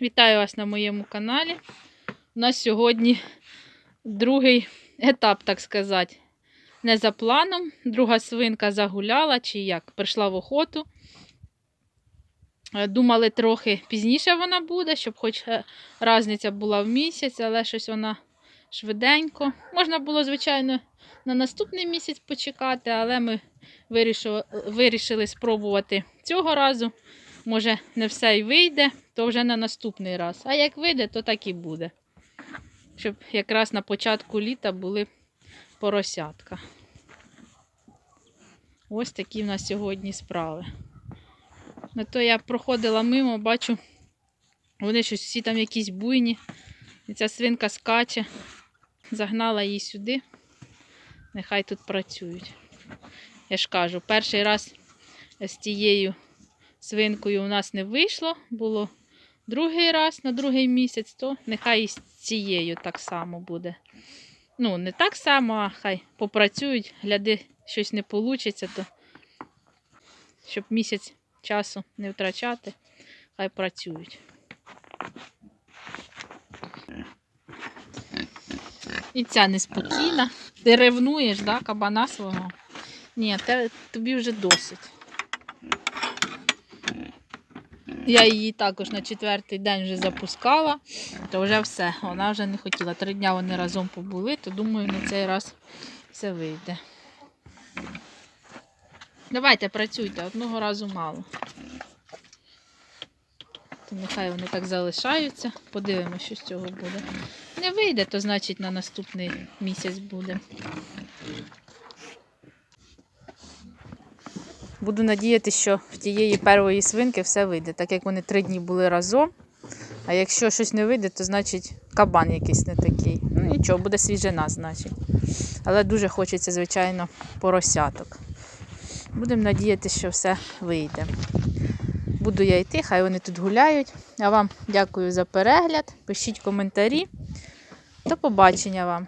Вітаю вас на моєму каналі. У нас сьогодні другий етап, так сказати. Не за планом. Друга свинка загуляла, чи як, прийшла в охоту. Е, Думали, трохи пізніше вона буде, щоб хоч е, різниця була в місяць, але щось вона швиденько. Можна було, звичайно, на наступний місяць почекати, але ми вирішили спробувати цього разу. Може, не все й вийде, то вже на наступний раз. А як вийде, то так і буде. Щоб якраз на початку літа були поросятка. Ось такі в нас сьогодні справи. На то я проходила мимо, бачу, вони щось всі там якісь буйні. І ця свинка скаче. Загнала її сюди. Нехай тут працюють. Я ж кажу, перший раз з тією свинкою у нас не вийшло, було другий раз на другий місяць, то нехай і з цією так само буде. Ну, не так само, а хай попрацюють, гляди, щось не вийде, то щоб місяць часу не втрачати, хай працюють. І ця неспокійна. Ти ревнуєш, да, кабана свого? Ні, тобі вже досить. Я її також на четвертий день вже запускала, то вже все, вона вже не хотіла. Три дня вони разом побули, то думаю, на цей раз все вийде. Давайте працюйте, одного разу мало. То нехай вони так залишаються. Подивимося, що з цього буде. Не вийде, то значить на наступний місяць буде. Буду надіятися, що в тієї першої свинки все вийде, так як вони три дні були разом. А якщо щось не вийде, то значить кабан якийсь не такий. Ну нічого, буде свіжина, значить. Але дуже хочеться, звичайно, поросяток. Будемо надіятися, що все вийде. Буду я йти, хай вони тут гуляють. А вам дякую за перегляд. Пишіть коментарі. До побачення вам!